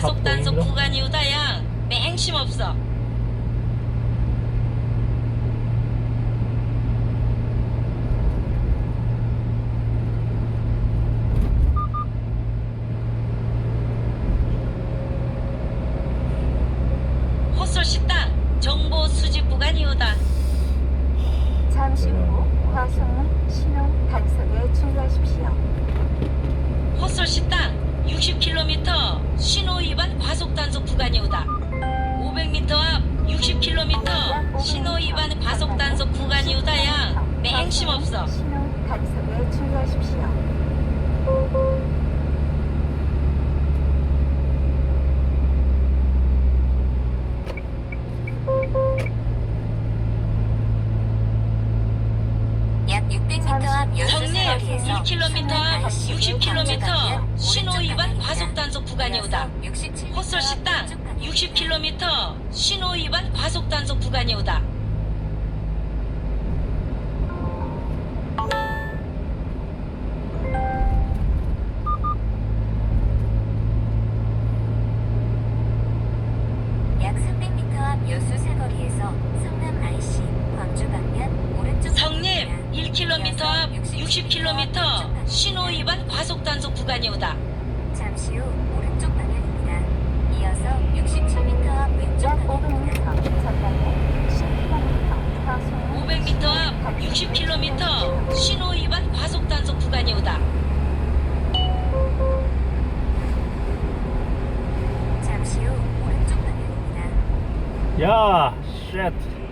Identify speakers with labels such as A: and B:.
A: 과속 단속? 구간이 오다야 맹심 없어. 헛솔 식당 정보 수집 구간이 오다.
B: 잠시 후 화성문 신호 단속에 주의하십시오.
A: 헛솔 식당 60km 신호 위반 과속 단속 구간이 오다. 500m 앞 60km 신호 위반 과속 단속 구간이 오다야 맹심 없어.
B: 신호 단속에 주의하십시오.
C: 약 600m 앞 여수
A: 형님
C: 사거리에서
A: 1km 앞 60km 신호 위반 과속 단속 구간이 오다. 헛솔 식당 60km 신호 위반 과속 단속 구간이 오다.
C: 약 300m 앞 여수 사거리에서 성남 IC 광주 방면 오른쪽
A: 성님
C: 방향,
A: 1km 앞 60km 신호 위반 과속 단속 구간이 오다.
C: 잠시 후 잠시